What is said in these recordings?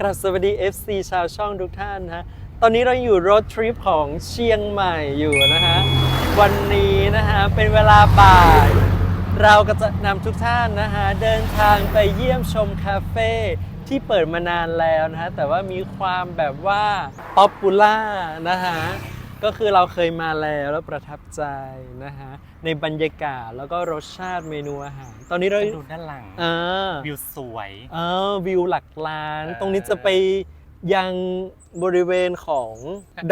กราบสวัสดี FC ชาวช่องทุกท่านนะฮะตอนนี้เราอยู่รถทริปของเชียงใหม่อยู่นะฮะ วันนี้นะฮะ เป็นเวลาบ่าย เราก็จะนำทุกท่านนะฮะ เดินทางไปเยี่ยมชมคาเฟ่ที่เปิดมานานแล้วนะฮะ แต่ว่ามีความแบบว่าป๊อปปูล่านะฮะ ก็คือเราเคยมาแล้วแล้วประทับใจนะฮะในบรรยากาศแล้วก็รสชาติเมนูอาหาร ตอนนี้เราดูด้านหลังอ่าวิวสวยเออวิวหลักล้านเออตรงนี้จะไปยังบริเวณของ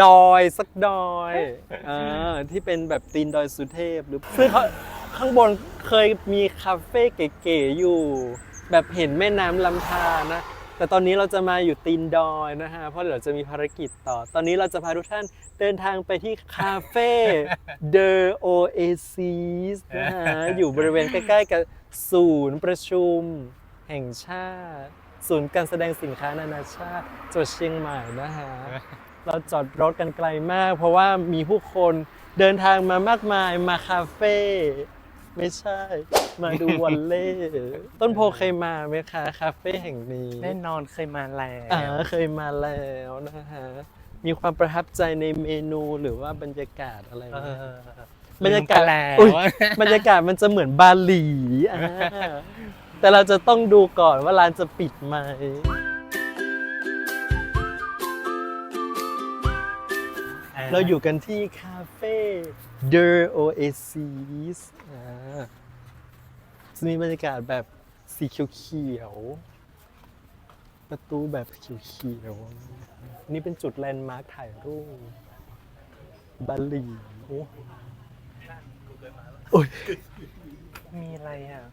ดอยสักดอยเออที่เป็นแบบตีนดอยสุเทพหรือซึ่งเขาข้างบนเคยมีคาเฟ่เก๋ๆอยู่ แบบเห็นแม่น้ำลำธารนะ แต่ตอนนี้เราจะมาอยู่ตีนดอยนะฮะ เพราะเดี๋ยวจะมีภารกิจต่อ ตอนนี้เราจะพาทุกท่านเดินทางไปที่คาเฟ่ The Oasis นะฮะ อยู่บริเวณใกล้ๆกับศูนย์ประชุมแห่งชาติ ศูนย์การแสดงสินค้านานาชาติจังหวัดเชียงใหม่นะฮะ เราจอดรถกันไกลมาก เพราะว่ามีผู้คนเดินทางมามากมายมาคาเฟ่ ไม่ใช่ มาดูวอลเล่ต้นโพเคยมาไหมคะคาเฟ่แห่งนี้แน่นอนเคยมาแล้วอ่าเคยมาแล้วนะฮะมีความประทับใจในเมนูหรือว่าบรรยากาศอะไรไหเอมอบรรยากาศลืมไปแล้วอุ๊ยบรรยากาศมันจะเหมือนบาหลีอ่าแต่เราจะต้องดูก่อนว่าร้านจะปิดไหมเราอยู่กันที่คาเฟ่ The Oasis อ่าจะมีบรรยากาศแบบสีเขียวๆ ประตูแบบเขียวๆ นี่เป็นจุดแลนด์มาร์คถ่ายรูปบาหลีโอ้ย มีอะไรอะ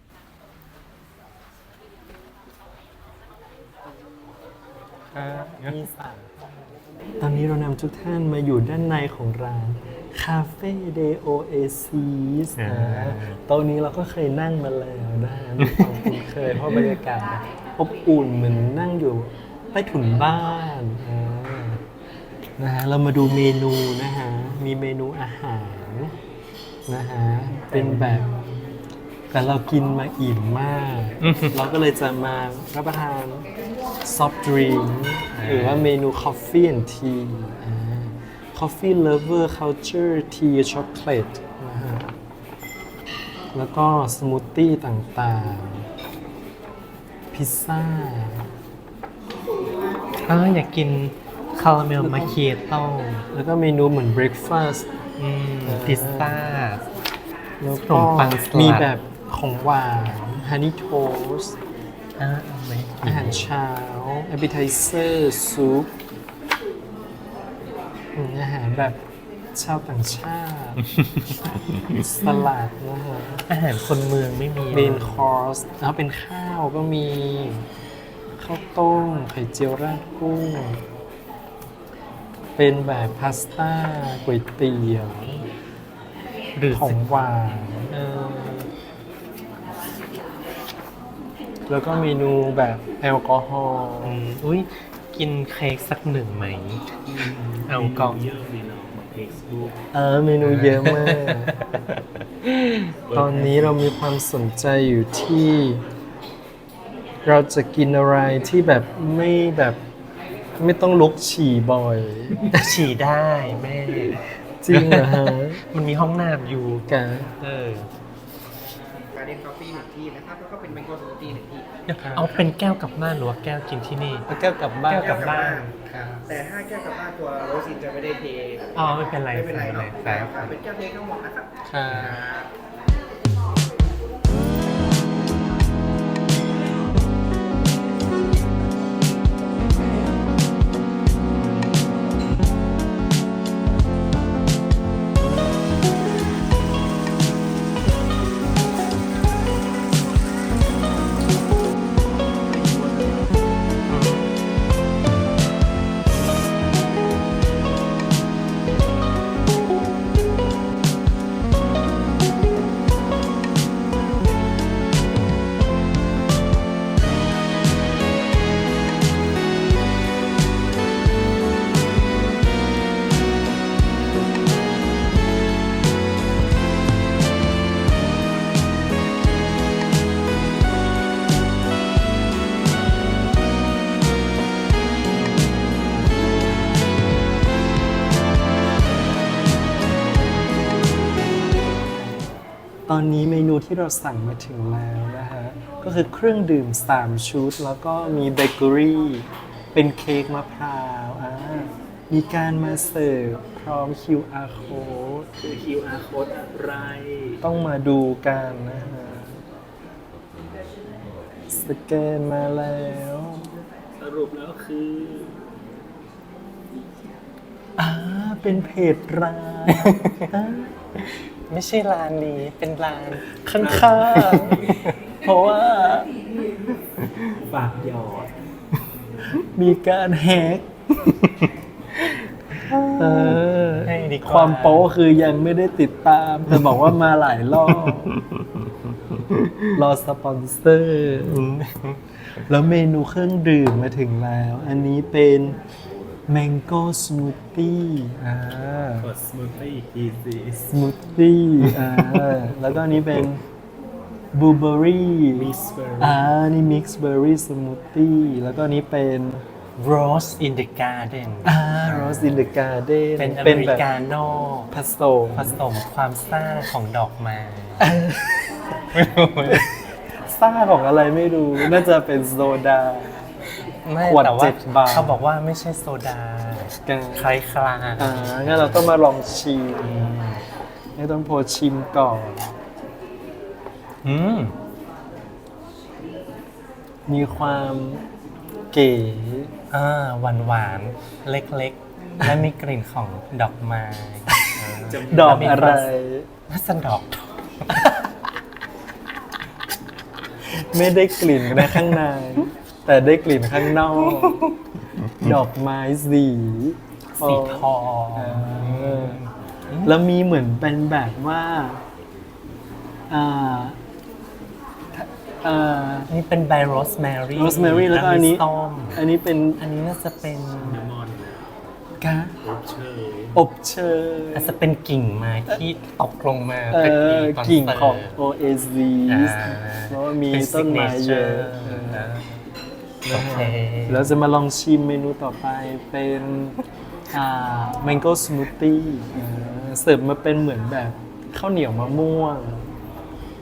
มีสามตอนนี้เรานำทุกท่านมาอยู่ด้านในของร้าน คาเฟ่เดโอเอซีสอ่าโต๊ะนี้เราก็เคยนั่งมาแล้วนะฮะมีความคุ้นเคยเพราะบรรยากาศแบบอบอุ่นเหมือนนั่งอยู่ใต้ถุนบ้านอ่านะฮะเรามาดูเมนูนะฮะ มีเมนูอาหารนะฮะ เป็นแบบ แต่เรากินมาอิ่มมาก เราก็เลยจะมารับประทานซอฟต์ดริงหรือว่าเมนู Coffee and Tea อ่า Coffee Lover Culture Tea Chocolate นะฮะ แล้วก็สมูทตี้ต่างๆ พิซซ่าอ่าอยากกินคาราเมลมาเคียโต้แล้วก็เมนูเหมือน breakfast อืมพิซซ่าแล้วขนก็มปังสลัด มีแบบของหวาน Honey Toast อ่าเอาไหมอาหารเช้า appetizer ซุป อืมอาหารแบบชาวต่างชาติ สลัดนะฮะอาหารคนเมืองไม่มีเมนคอร์สแล้วเป็นข้าวก็มี ข้าวต้ม ไข่เจียวราดกุ้ง เป็นแบบพาสต้าก๋วยเตี๋ยวหรือของหวานเออแล้วก็เมนูแบบแอลกอฮอล์อืมอุ้ย กินเค้กสักหนึ่งไหม เอากล่องเออเมนูเยอะมาก ตอนนี้เรามีความสนใจอยู่ที่ เราจะกินอะไรที่แบบไม่แบบไม่ต้องลุกฉี่บ่อย ฉี่ได้แม่ จริงเหรอฮะมันมีห้องน้ำอยู่ กะเออ การเดนกาแฟหนึ่งที่นะครับแล้วก็เป็นแมงโก้สมูทตี้หนึ่งที่เอาเป็นแก้วกลับบ้านหรือว่าแก้วกินที่นี่แล้วแก้วกลับบ้านแก้วกลับบ้าน ครับ แต่ถ้าแก้วกลับบ้านตัวโรซินจะไม่ได้เทอ๋อไม่เป็นไรไม่เป็นไรเนาะครัครับบเป็นแก้วเททั้งหมดนะครับค่ะครับ ที่เราสั่งมาถึงแล้วนะฮะ ก็คือเครื่องดื่ม 3 ชุด แล้วก็มีเบเกอรี่เป็นเค้กมะพร้าวอ่ามีการมาเสิร์ฟพร้อม QR code คือ QR code อะไร ต้องมาดูกันนะฮะ สแกนมาแล้ว สรุปแล้วคืออ่าเป็นเพจร้านอ่า ไม่ใช่ร้านนี้เป็นร้านข้างๆเพราะว่าฝากหยอดมีการแฮกเออให้ดีกว่าความโป๊คือยังไม่ได้ติดตาม แต่บอกว่ามาหลายรอบ รอสปอนเซอร์ แล้วเมนูเครื่องดื่มมาถึงแล้ว อันนี้เป็น Mango Smoothie อ่า กดสมูทตี้อีกทีสิ Smoothie อ่า แล้วก็อันนี้เป็น Blueberry มิสเบอร์อ่า นี่ Mixed Berry Smoothie แล้วก็อันนี้เป็น Rose in the Garden อ่า Rose in the Garden เป็นอเป็นเมริแบบกาโน่ผสมผสมความซ่าของดอกไม้ซ่าของอะไรไม่รู้ น่าจะเป็นโซดา ไม่ขวดแต่ว่าเจ็ดบาทเขาบอกว่าไม่ใช่โซดากันคล้ายคลาอ่างั้นเราต้องมาลองชิมให้ต้องโพสชิมก่อน อืม มีความเก๋อ่าหวานหวานๆเล็กๆ และมีกลิ่นของดอกไม้าดอกอะไรน่าจะดอกไม่ได้กลิ่นนะข้างใน แต่ได้กลิ่นข้างนอก ดอกไม้สีสีทองเออแล้วมีเหมือนเป็นแบบว่าอ่าอ่านี่เป็นใบโรสแมรี่ rosemary แล้วก็อันนี้ ส้มอันนี้เป็นอันนี้น่าจะเป็นกะอบเชยอบเชยอาจจะเป็นกิ่งไม้ที่ตกลงมาเอเป็นอคอนกิ่งเสิร์ตของ Oasis อ่าเพราะว่ามีเป็นต้นไม้เยอะ signature เออนะ โอเคเราจะมาลองชิมเมนูต่อไปเป็นอ่า mango smoothie อ่าเสิร์ฟมาเป็นเหมือนแบบข้าวเหนียวมะม่วง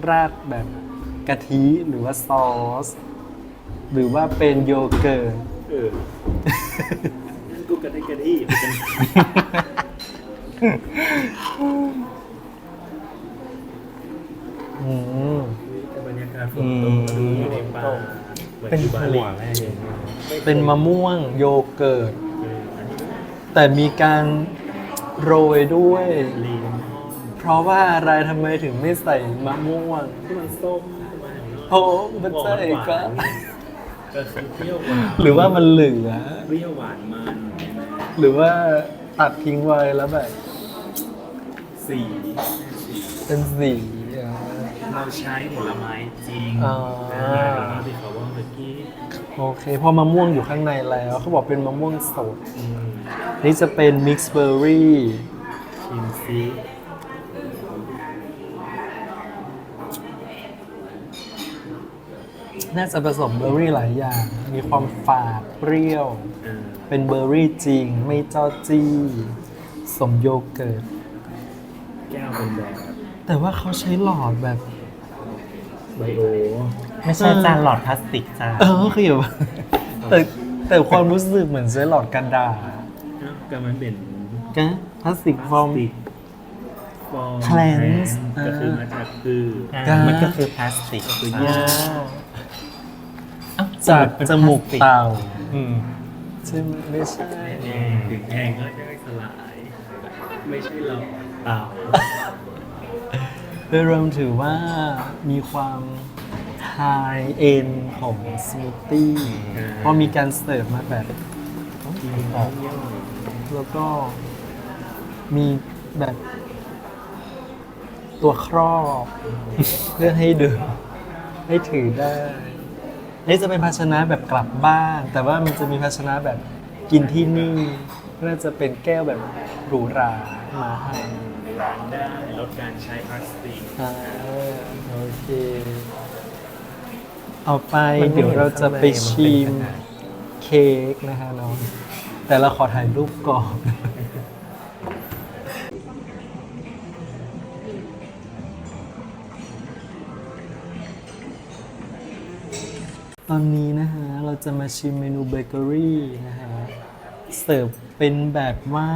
ราดแบบกะทิหรือว่าซอส หรือว่าเป็นโยเกิร์ตเออกูกระได้กระที่เป็นอืมบรรยากาศฝนตกดูอยู่ในป่า เป็นหัวหวเป็นมะม่วงโยเกิร์ตแต่มีการโรยด้วยลีนเพราะว่าอะไรทำไมถึงไม่ใส่มะม่วงที่มันส้มโอ้มันใส่ก็ก็คือเปรี้ยวหวานหรือว่ามันเหลือเปรี้ยวหวานมันหรือว่าตัดทิ้งไว้แล้วแบบสีเป็นสีอ่าเราใช้ผลไม้จริง มื่อกี้โอเคพอมะม่วงอยู่ข้างในแล้วเขาบอกเป็นมะม่วงสด นี่จะเป็นมิกซ์เบอร์รี่ชิมซีน่าจะผสมเบอร์รี่หลายอย่าง มีความฝาดเปรี้ยวเออเป็นเบอร์รี่จริง ไม่จอจี้สมโยเกิร์ต แก้วเป็นแบบ แต่ว่าเขาใช้หลอดแบบไบโอ ไม่ใช่จานหลอดพลาสติกจ้าเออคือแบบแต่แต่ความรู้สึกเหมือนใช้หลอดกระดาษก็มันเป็นกะพลาสติกฟอร์ม ฟอร์ม Cleanse ก็คือมาจากคืออ่ามัมันก็คือพลาสติกอ่อ่าาจากจมูกเต่าอืมใช่ไหมไม่ใช่ถึงแทงก็จะสลาย ไม่ใช่หลอดเปล่าโดยรวมถือว่ามีความ ไฮเอ็นของสมูทตี้เพราะมีการเสิร์ฟมาแบบออกแล้วก็มีแบบตัวครอบเพื่อให้ดื่มให้ถือได้นี่จะเป็นภาชนะแบบกลับบ้าน แต่ว่ามันจะมีภาชนะแบบกินที่นี่ น่าจะเป็นแก้วแบบหรูหรามาให้ล้างได้ลดการใช้พลาสติกอ่าโอเค เอาไปเดี๋ยวเราจะไปชิมเค้กนะคะน้อง แต่เราขอถ่ายรูปก่อน ตอนนี้นะฮะ เราจะมาชิมเมนูเบเกอรี่นะฮะ เสิร์ฟเป็นแบบว่า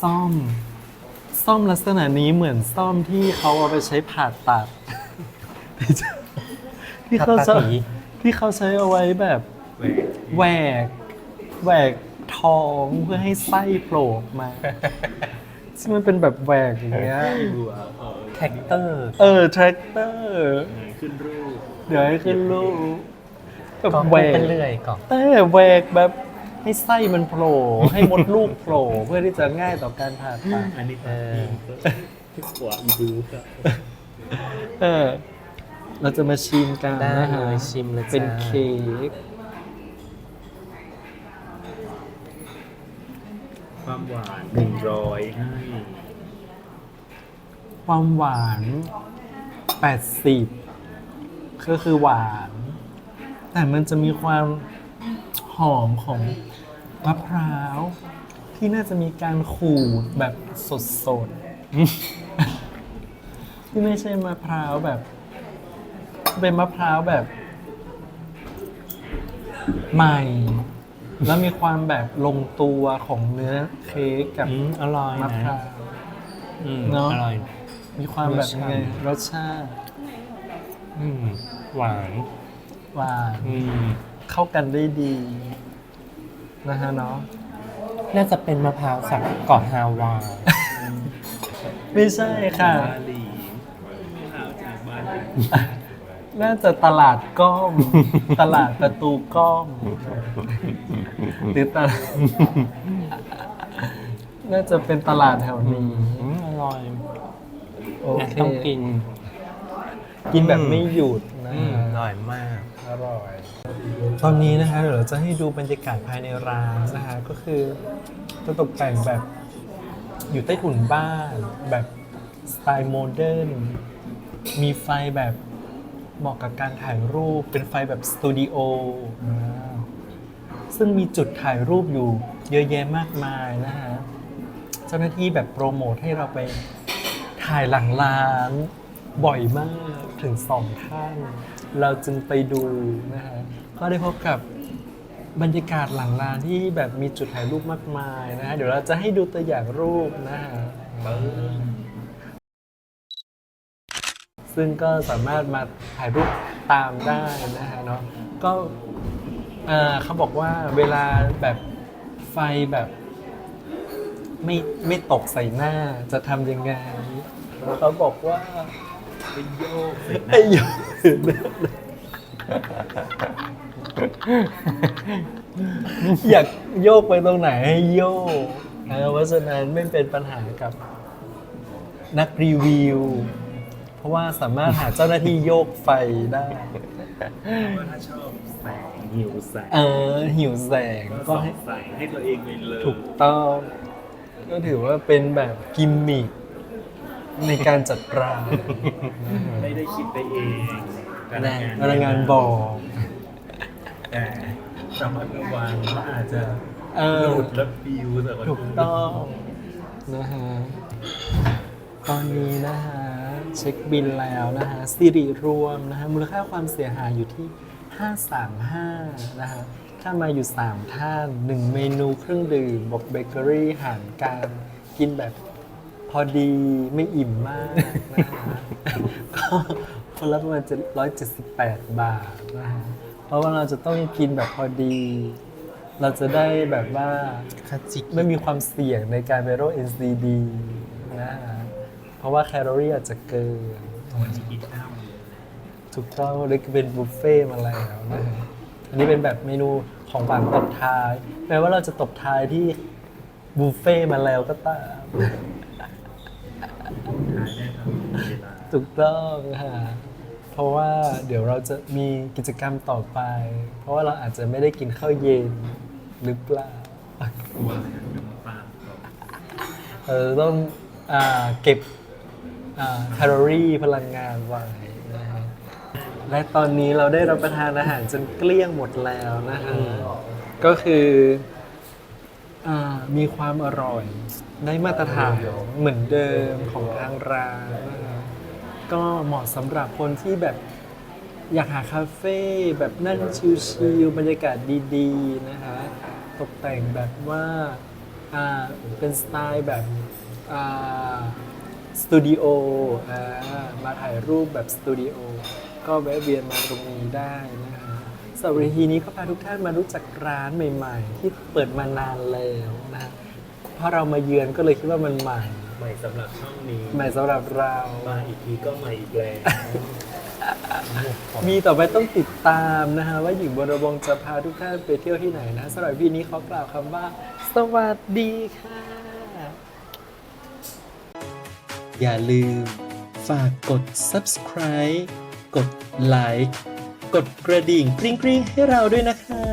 ซ่อม ซ่อมลักษณะนี้เหมือนซ่อมที่เขาเอาไปใช้ผ่าตัด ไม่ใช่ ที่เขาผ่าใช้ตัดหมีที่เขาใช้เอาไว้แบบแหวนแหวกแหวกท้องเพื่อให้ไส้โผล่ออกมาซึ่งมันเป็นแบบแหวกอย่างเงี้ยบัวเออแท็กเตอร์ เออแทรกเตอร์ขึ้นรูปเดี๋ยวให้ขึ้นรูปแบบก็แหวกเป็นเรื่อยก่อนแต่แหวกแบบให้ไส้มันโผล่ให้มดลูกโผล่เพื่อที่จะง่ายต่อการผ่าตัดอันนี้เออขวาอีดูครับเออ เราจะมาชิมกันได้นะฮะเลยชิมเลยจ้า เป็นเค้กความหวานหนึ่งร้อยให้ความหวาน 80 ก็คือหวาน แต่มันจะมีความหอมของมะพร้าว ที่น่าจะมีการขูดแบบสดๆ ที่ไม่ใช่มะพร้าวแบบ เป็นมะพร้าวแบบ ใหม่ แล้วมีความแบบลงตัวของเนื้อเค้กกับอืมอร่อยมะนะพร้าวอืมเนอะ อร่อย มีความแบบยังไงรสชาติอืมหวานหวานอืมเข้ากันได้ดีนะฮะเนาะน่าจะเป็นมะพร้าวจากเกาะฮาวายไม่ใช่ค่ะบาหลีข้าวจากบาหลี น่าจะตลาดก้อม ตลาดประตูก้อมหรือตลาดน่าจะเป็นตลาดแถวอืนี้มอร่อยโอนะเคต้องกิน กินแบบไม่หยุดนะอืมฮะอร่อยมาก อร่อย ตอนนี้นะคะเดี๋ยวเราจะให้ดูบรรยากาศภายในร้านนะคะ ก็คือจะตกแต่งแบบอยู่ใต้ถุนบ้าน แบบสไตล์โมเดิร์นมีไฟแบบ เหมาะกับการถ่ายรูปเป็นไฟแบบสตูดิโออ่าซึ่งมีจุดถ่ายรูปอยู่เยอะแยะมากมายนะฮะ เจ้าหน้าที่แบบโปรโมทให้เราไปถ่ายหลังร้านบ่อยมากถึงสองท่าน เราจึงไปดูนะฮะ ก็ได้พบกับบรรยากาศหลังร้านที่แบบมีจุดถ่ายรูปมากมายนะฮะ เดี๋ยวเราจะให้ดูตัวอย่างรูปนะฮะ ซึ่งก็สามารถมาถ่ายรูปตามได้นะฮะเนาะก็เขาบอกว่าเวลาแบบไฟแบบไม่ไม่ตกใส่หน้าจะทำยังไงเขาบอกว่าเป็นโยกเสร็จให้โยกอยากโยกไปตรงไหนให้โยกนะเพราะฉะนั้นไม่เป็นปัญหากับนักรีวิว ราะว่าสามารถหาเจ้าหน้าที่โยกไฟได้ ว่าถ้าชอบแสงหิวแสงเออ หิวแสงก็ก็ส่องให้แสงให้ตัวเองไปเลยถูกต้อง ก็ถือว่าเป็นแบบกิมมิคในการจัดร้านไม่ได้คิดไปเองแน่พนักงานบอกแต่ระมัดระวังว่าอาจจะเอหอลุดและปิวแต่ว่าถูกต้องนะฮะ ตอนนี้นะฮะเช็คบินแล้วนะฮะสิริรวมนะฮะมูลค่าความเสียหายอยู่ที่ 535นะฮะถ้ามาอยู่ 3 ท่าน 1 เมนูเครื่องดื่มบอกเบเกอรี่หารการกินแบบพอดีไม่อิ่มมากนะฮะก็คนละประมาณ178 บาทนะฮะเพราะว่าเราจะต้องกินแบบพอดี เราจะได้แบบว่า คาจิไม่มีความเสี่ยงในการเป็นโรค NCD นะฮะเพ ราะว่าแคลอรี่อาจจะเกินวันที่กินข้าวเลยถูกต้องเลยเป็นบุฟเฟ่ต์มาแล้วนะฮะอันนี้เป็นแบบเมนูของหวานตบท้าย แม้ว่าเราจะตบท้ายที่บุฟเฟ่ต์มาแล้วก็ตามทานได้ครับเวลาถูกต้องค่ะเพราะว่าเดี๋ยวเราจะมีกิจกรรมต่อไป เพราะว่าเราอาจจะไม่ได้กินข้าวเย็นหรือเปล่ากลัวเลยน้ำตาลครับเออต้องอาเก็บอ่า แคลอรี่พลังงานไว้นะฮะและตอนนี้เราได้รับประทานอาหารจนเกลี้ยงหมดแล้วนะฮะก็คืออามีความอร่อยได้มาตรฐานเหมือนเดิมของทางร้านนะฮะก็เหมาะสำหรับคนที่แบบอยากหาคาเฟ่แบบนั่งชิลๆบรรยากาศดีๆนะคะตกแต่งแบบว่าอ่าเป็นสไตล์แบบอ่า สตูดิโออ่ามาถ่ายรูปแบบสตูดิโอก็แวะเวียนมาตรงนี้ได้นะคะสำหรับ EP นี้ก็พาทุกท่านมารู้จักร้านใหม่ ๆ ที่เปิดมานานแล้วนะเพราะเรามาเยือนก็เลยคิดว่ามันใหม่ ใหม่สำหรับช่องนี้ ใหม่สำหรับเรามาอีกทีก็ใหม่อีกแล้วมีต่อไปต้องติดตามนะฮะว่าหญิงบรวงจะพาทุกท่านไปเที่ยวที่ไหนนะสำหรับพี่นี้ขอกล่าวคำว่า สวัสดีค่ะ อย่าลืม ฝากกด subscribe กด like กดกระดิ่งกริ๊งๆให้เราด้วยนะคะ